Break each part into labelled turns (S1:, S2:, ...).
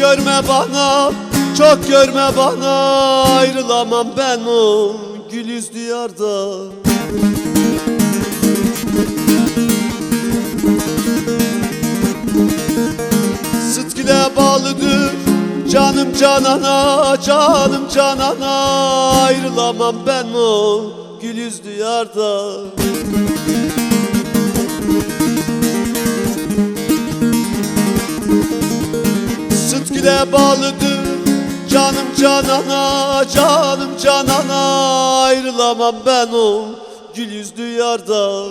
S1: görme bana Çok görme bana. Ayrılamam ben o Gül yüzlü yarda Sıtkile bağlıdır Canım canana, canım canana. Ayrılamam ben o gül yüzlü yarda Sıtkile bağlıdır Canım canana, canım canana. Ayrılamam ben o gül yüzlü yarda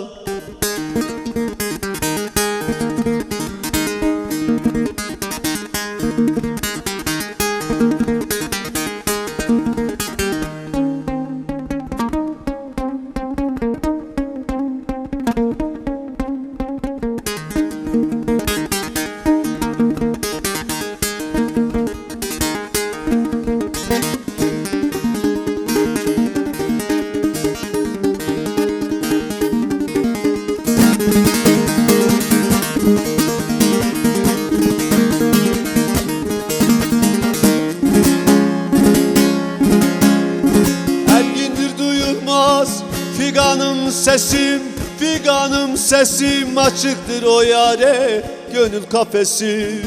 S1: figanım sesim Figanım sesim açıktır o yare Gönül kafesi.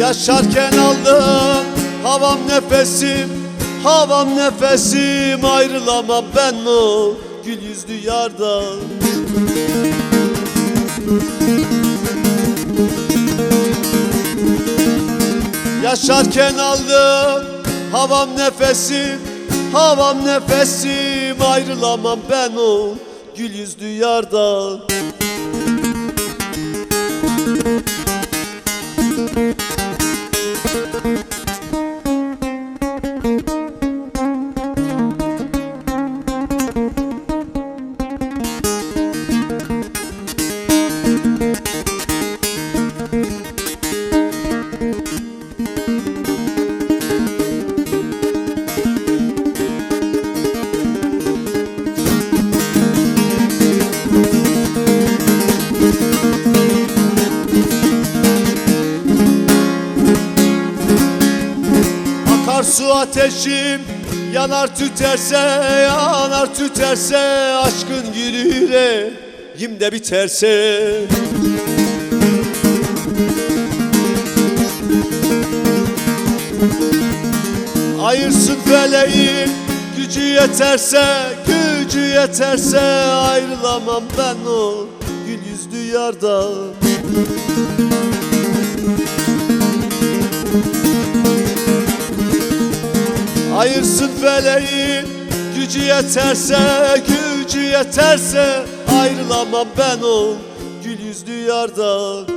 S1: Yaşarken aldım havam nefesim Havam nefesim ayrılamam ben o Gül yüzlü yardan Yaşarken aldım havam nefesim Havam nefesim. Ayrılamam ben o Gül yüzlü yardan Akarsu ateşim yanar tüterse yanar tüterse aşkın gülüyle yimde biterse. Ayırsın feleğin gücü yeterse gücü yeterse ayrılamam ben o gül yüzlü yardan Ayırsın feleğin gücü yeterse Gücü yeterse ayrılamam ben o Gül yüzlü yardan